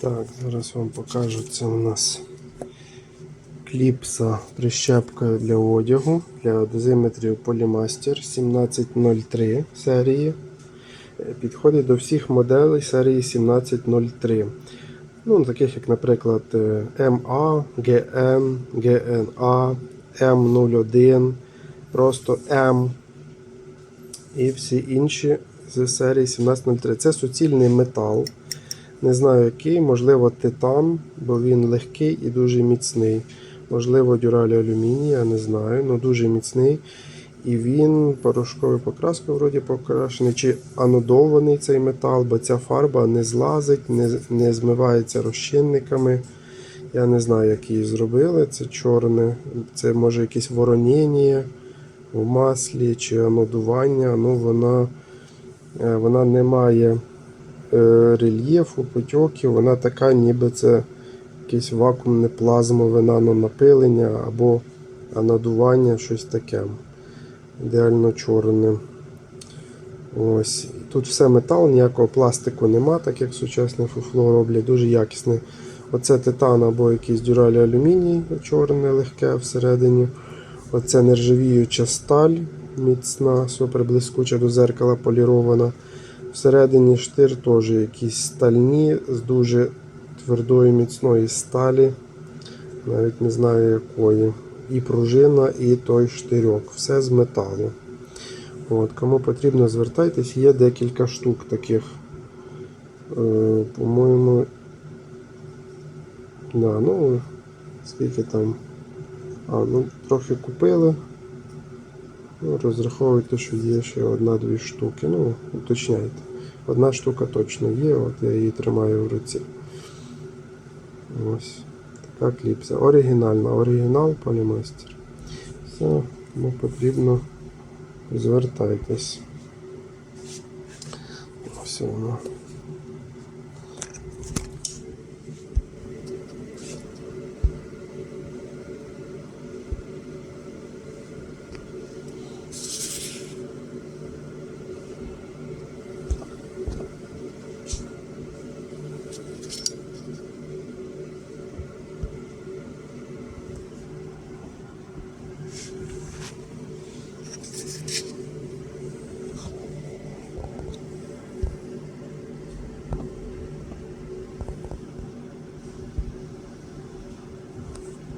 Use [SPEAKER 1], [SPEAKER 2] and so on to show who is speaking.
[SPEAKER 1] Так, зараз вам покажу. Це у нас кліпса прищепка для одягу для дозиметрів Polymaster 1703 серії. Е, Підходить до всіх моделей серії 1703. Ну, таких як, наприклад, MA, GN, GNA, M01, просто M і всі інші з серії 1703. Це суцільний метал. Не знаю який, можливо, титан, бо він легкий і дуже міцний. Можливо, дюралі алюміній, я не знаю, але дуже міцний. І він порошковою покраскою вроді покрашений, чи анодований цей метал, бо ця фарба не злазить, не, не змивається розчинниками. Я не знаю, як її зробили. Це чорне, це може якесь вороніння в маслі чи анодування. Ну, вона, е, вона не має рельєфу, потьоків, вона така, ніби це якесь вакуумне плазмове нанонапилення або надування, щось таке. Ідеально чорне. Ось. Тут все метал, ніякого пластику нема, так як сучасне фуфло роблять, дуже якісне. Оце титан або якийсь дюралі алюміній, чорне, легке всередині. Оце нержавіюча сталь, міцна, супер блискуча до зеркала полірована. Всередині штир теж якісь стальні з дуже твердої міцної сталі. Навіть не знаю якої. І пружина, і той штирьок. Все з металу. От, Кому потрібно, звертайтесь, є декілька штук таких. Е, по-моєму. Да, ну, скільки там. А, ну, трохи купили. Ну, розраховуйте, що є ще одна-дві штуки. Ну, уточняйте. Одна штука точно є, от я її тримаю в руці. Ось така кліпса. Оригінальна, оригінал полімастер. Все, кому потрібно, звертайтесь. Ось воно.